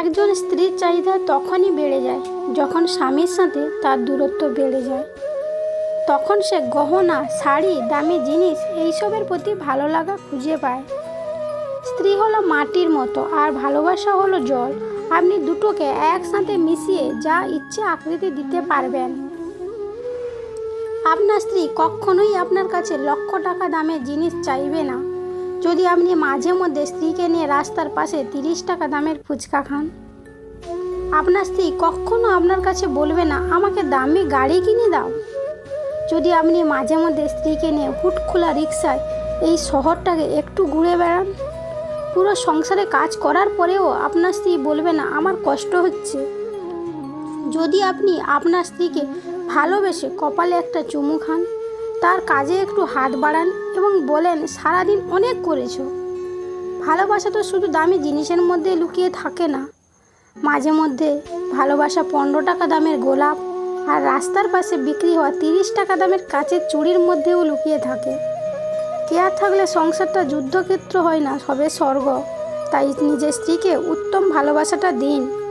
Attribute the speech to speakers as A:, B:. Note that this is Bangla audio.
A: একজন স্ত্রীর চাহিদা তখনই বেড়ে যায় যখন স্বামীর সাথে তার দূরত্ব বেড়ে যায়। তখন সে গহনা, শাড়ি, দামি জিনিস এইসবের প্রতি ভালো লাগা খুঁজে পায়। স্ত্রী হলো মাটির মতো আর ভালোবাসা হলো জল। আপনি দুটোকে একসাথে মিশিয়ে যা ইচ্ছে আকৃতি দিতে পারবেন। আপনার স্ত্রী কখনোই আপনার কাছে লক্ষ টাকা দামের জিনিস চাইবে না। যদি আপনি মাঝে মধ্যে স্ত্রীকে নিয়ে রাস্তার পাশে তিরিশ টাকা দামের ফুচকা খান? আপনার স্ত্রী কখনো আপনার কাছে বলবে না, আমাকে দামি গাড়ি কিনে দাও। যদি আপনি মাঝে মধ্যে স্ত্রীকে নিয়ে হুট খোলা রিক্সায় এই শহরটাকে একটু ঘুরে বেড়ান, পুরো সংসারে কাজ করার পরেও আপনার স্ত্রী বলবে না, আমার কষ্ট হচ্ছে। যদি আপনি আপনার স্ত্রীকে ভালোবেসে কপালে একটা চুমু খান, তার কাজে একটু হাত বাড়ান এবং বলেন, সারাদিন অনেক করেছ। ভালোবাসা তো শুধু দামি জিনিসের মধ্যে লুকিয়ে থাকে না। মাঝে মধ্যে ভালোবাসা পনেরো টাকা দামের গোলাপ আর রাস্তার পাশে বিক্রি হওয়া তিরিশ টাকা দামের কাচের চুড়ির মধ্যেও লুকিয়ে থাকে। কেয়ার থাকলে সংসারটা যুদ্ধক্ষেত্র হয় না, সবে স্বর্গ। তাই নিজের স্ত্রীকে উত্তম ভালোবাসাটা দিন।